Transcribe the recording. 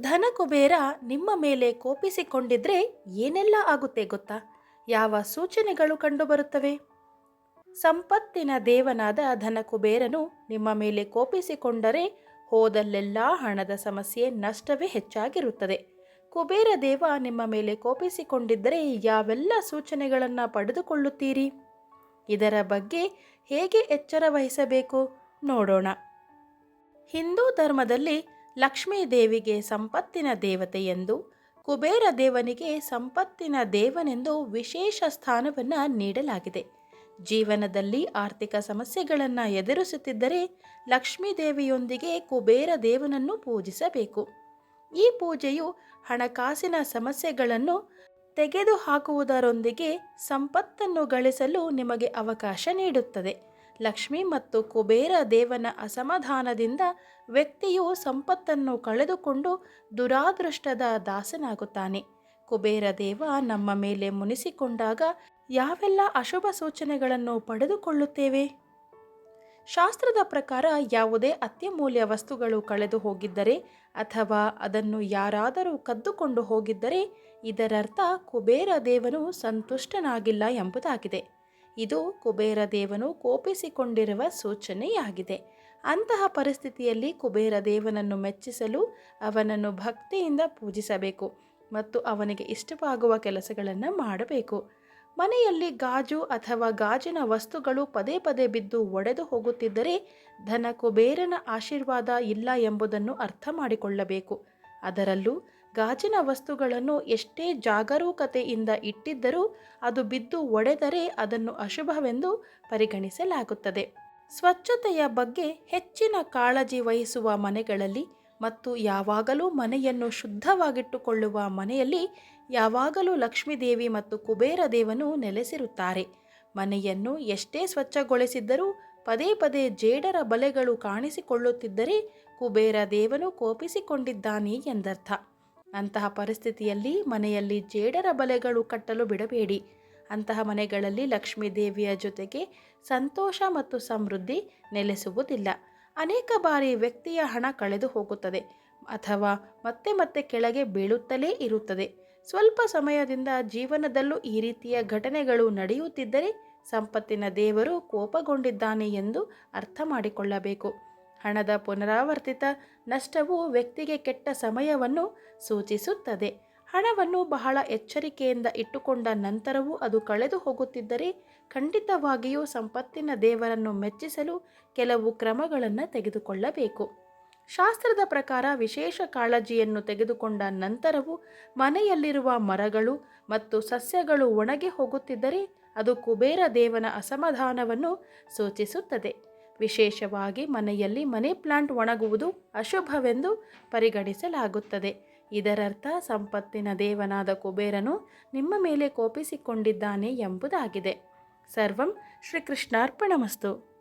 ಧನ ಕುಬೇರ ನಿಮ್ಮ ಮೇಲೆ ಕೋಪಿಸಿಕೊಂಡಿದ್ರೆ ಏನೆಲ್ಲ ಆಗುತ್ತೆ ಗೊತ್ತಾ? ಯಾವ ಸೂಚನೆಗಳು ಕಂಡುಬರುತ್ತವೆ? ಸಂಪತ್ತಿನ ದೇವನಾದ ಧನ ಕುಬೇರನು ನಿಮ್ಮ ಮೇಲೆ ಕೋಪಿಸಿಕೊಂಡರೆ ಹೋದಲ್ಲೆಲ್ಲ ಹಣದ ಸಮಸ್ಯೆ ನಷ್ಟವೇ ಹೆಚ್ಚಾಗಿರುತ್ತದೆ. ಕುಬೇರ ದೇವ ನಿಮ್ಮ ಮೇಲೆ ಕೋಪಿಸಿಕೊಂಡಿದ್ದರೆ ಯಾವೆಲ್ಲ ಸೂಚನೆಗಳನ್ನು ಪಡೆದುಕೊಳ್ಳುತ್ತೀರಿ? ಇದರ ಬಗ್ಗೆ ಹೇಗೆ ಎಚ್ಚರ ವಹಿಸಬೇಕು? ನೋಡೋಣ. ಹಿಂದೂ ಧರ್ಮದಲ್ಲಿ ಲಕ್ಷ್ಮೀ ದೇವಿಗೆ ಸಂಪತ್ತಿನ ದೇವತೆ ಎಂದು, ಕುಬೇರ ದೇವನಿಗೆ ಸಂಪತ್ತಿನ ದೇವನೆಂದು ವಿಶೇಷ ಸ್ಥಾನವನ್ನು ನೀಡಲಾಗಿದೆ. ಜೀವನದಲ್ಲಿ ಆರ್ಥಿಕ ಸಮಸ್ಯೆಗಳನ್ನು ಎದುರಿಸುತ್ತಿದ್ದರೆ ಲಕ್ಷ್ಮೀ ದೇವಿಯೊಂದಿಗೆ ಕುಬೇರ ದೇವನನ್ನು ಪೂಜಿಸಬೇಕು. ಈ ಪೂಜೆಯು ಹಣಕಾಸಿನ ಸಮಸ್ಯೆಗಳನ್ನು ತೆಗೆದುಹಾಕುವುದರೊಂದಿಗೆ ಸಂಪತ್ತನ್ನು ಗಳಿಸಲು ನಿಮಗೆ ಅವಕಾಶ ನೀಡುತ್ತದೆ. ಲಕ್ಷ್ಮಿ ಮತ್ತು ಕುಬೇರ ದೇವನ ಅಸಮಾಧಾನದಿಂದ ವ್ಯಕ್ತಿಯು ಸಂಪತ್ತನ್ನು ಕಳೆದುಕೊಂಡು ದುರಾದೃಷ್ಟದ ದಾಸನಾಗುತ್ತಾನೆ. ಕುಬೇರ ದೇವ ನಮ್ಮ ಮೇಲೆ ಮುನಿಸಿಕೊಂಡಾಗ ಯಾವೆಲ್ಲ ಅಶುಭ ಸೂಚನೆಗಳನ್ನು ಪಡೆದುಕೊಳ್ಳುತ್ತೇವೆ? ಶಾಸ್ತ್ರದ ಪ್ರಕಾರ ಯಾವುದೇ ಅತ್ಯಮೂಲ್ಯ ವಸ್ತುಗಳು ಕಳೆದು ಹೋಗಿದ್ದರೆ ಅಥವಾ ಅದನ್ನು ಯಾರಾದರೂ ಕದ್ದುಕೊಂಡು ಹೋಗಿದ್ದರೆ ಇದರರ್ಥ ಕುಬೇರ ದೇವನು ಸಂತುಷ್ಟನಾಗಿಲ್ಲ ಎಂಬುದಾಗಿದೆ. ಇದು ಕುಬೇರ ದೇವನು ಕೋಪಿಸಿಕೊಂಡಿರುವ ಸೂಚನೆಯಾಗಿದೆ. ಅಂತಹ ಪರಿಸ್ಥಿತಿಯಲ್ಲಿ ಕುಬೇರ ದೇವನನ್ನು ಮೆಚ್ಚಿಸಲು ಅವನನ್ನು ಭಕ್ತಿಯಿಂದ ಪೂಜಿಸಬೇಕು ಮತ್ತು ಅವನಿಗೆ ಇಷ್ಟವಾಗುವ ಕೆಲಸಗಳನ್ನು ಮಾಡಬೇಕು. ಮನೆಯಲ್ಲಿ ಗಾಜು ಅಥವಾ ಗಾಜಿನ ವಸ್ತುಗಳು ಪದೇ ಪದೇ ಬಿದ್ದು ಒಡೆದು ಹೋಗುತ್ತಿದ್ದರೆ ಧನ ಕುಬೇರನ ಆಶೀರ್ವಾದ ಇಲ್ಲ ಎಂಬುದನ್ನು ಅರ್ಥ ಮಾಡಿಕೊಳ್ಳಬೇಕು. ಅದರಲ್ಲೂ ಗಾಜಿನ ವಸ್ತುಗಳನ್ನು ಎಷ್ಟೇ ಜಾಗರೂಕತೆಯಿಂದ ಇಟ್ಟಿದ್ದರೂ ಅದು ಬಿದ್ದು ಒಡೆದರೆ ಅದನ್ನು ಅಶುಭವೆಂದು ಪರಿಗಣಿಸಲಾಗುತ್ತದೆ. ಸ್ವಚ್ಛತೆಯ ಬಗ್ಗೆ ಹೆಚ್ಚಿನ ಕಾಳಜಿ ವಹಿಸುವ ಮನೆಗಳಲ್ಲಿ ಮತ್ತು ಯಾವಾಗಲೂ ಮನೆಯನ್ನು ಶುದ್ಧವಾಗಿಟ್ಟುಕೊಳ್ಳುವ ಮನೆಯಲ್ಲಿ ಯಾವಾಗಲೂ ಲಕ್ಷ್ಮೀದೇವಿ ಮತ್ತು ಕುಬೇರ ದೇವನು ನೆಲೆಸಿರುತ್ತಾರೆ. ಮನೆಯನ್ನು ಎಷ್ಟೇ ಸ್ವಚ್ಛಗೊಳಿಸಿದ್ದರೂ ಪದೇ ಪದೇ ಜೇಡರ ಬಲೆಗಳು ಕಾಣಿಸಿಕೊಳ್ಳುತ್ತಿದ್ದರೆ ಕುಬೇರ ದೇವನು ಕೋಪಿಸಿಕೊಂಡಿದ್ದಾನೆ ಎಂದರ್ಥ. ಅಂತಹ ಪರಿಸ್ಥಿತಿಯಲ್ಲಿ ಮನೆಯಲ್ಲಿ ಜೇಡರ ಬಲೆಗಳು ಕಟ್ಟಲು ಬಿಡಬೇಡಿ. ಅಂತಹ ಮನೆಗಳಲ್ಲಿ ಲಕ್ಷ್ಮೀ ದೇವಿಯ ಜೊತೆಗೆ ಸಂತೋಷ ಮತ್ತು ಸಮೃದ್ಧಿ ನೆಲೆಸುವುದಿಲ್ಲ. ಅನೇಕ ಬಾರಿ ವ್ಯಕ್ತಿಯ ಹಣ ಕಳೆದು ಹೋಗುತ್ತದೆ ಅಥವಾ ಮತ್ತೆ ಮತ್ತೆ ಕೆಳಗೆ ಬೀಳುತ್ತಲೇ ಇರುತ್ತದೆ. ಸ್ವಲ್ಪ ಸಮಯದಿಂದ ಜೀವನದಲ್ಲೂ ಈ ರೀತಿಯ ಘಟನೆಗಳು ನಡೆಯುತ್ತಿದ್ದರೆ ಸಂಪತ್ತಿನ ದೇವರು ಕೋಪಗೊಂಡಿದ್ದಾನೆ ಎಂದು ಅರ್ಥ ಮಾಡಿಕೊಳ್ಳಬೇಕು. ಹಣದ ಪುನರಾವರ್ತಿತ ನಷ್ಟವು ವ್ಯಕ್ತಿಗೆ ಕೆಟ್ಟ ಸಮಯವನ್ನು ಸೂಚಿಸುತ್ತದೆ. ಹಣವನ್ನು ಬಹಳ ಎಚ್ಚರಿಕೆಯಿಂದ ಇಟ್ಟುಕೊಂಡ ನಂತರವೂ ಅದು ಕಳೆದು ಹೋಗುತ್ತಿದ್ದರೆ ಖಂಡಿತವಾಗಿಯೂ ಸಂಪತ್ತಿನ ದೇವರನ್ನು ಮೆಚ್ಚಿಸಲು ಕೆಲವು ಕ್ರಮಗಳನ್ನು ತೆಗೆದುಕೊಳ್ಳಬೇಕು. ಶಾಸ್ತ್ರದ ಪ್ರಕಾರ ವಿಶೇಷ ಕಾಳಜಿಯನ್ನು ತೆಗೆದುಕೊಂಡ ನಂತರವೂ ಮನೆಯಲ್ಲಿರುವ ಮರಗಳು ಮತ್ತು ಸಸ್ಯಗಳು ಒಣಗಿ ಹೋಗುತ್ತಿದ್ದರೆ ಅದು ಕುಬೇರ ದೇವನ ಅಸಮಾಧಾನವನ್ನು ಸೂಚಿಸುತ್ತದೆ. ವಿಶೇಷವಾಗಿ ಮನೆಯಲ್ಲಿ ಮನಿ ಪ್ಲಾಂಟ್ ಒಣಗುವುದು ಅಶುಭವೆಂದು ಪರಿಗಣಿಸಲಾಗುತ್ತದೆ. ಇದರರ್ಥ ಸಂಪತ್ತಿನ ದೇವನಾದ ಕುಬೇರನು ನಿಮ್ಮ ಮೇಲೆ ಕೋಪಿಸಿಕೊಂಡಿದ್ದಾನೆ ಎಂಬುದಾಗಿದೆ. ಸರ್ವಂ ಶ್ರೀಕೃಷ್ಣಾರ್ಪಣಮಸ್ತು.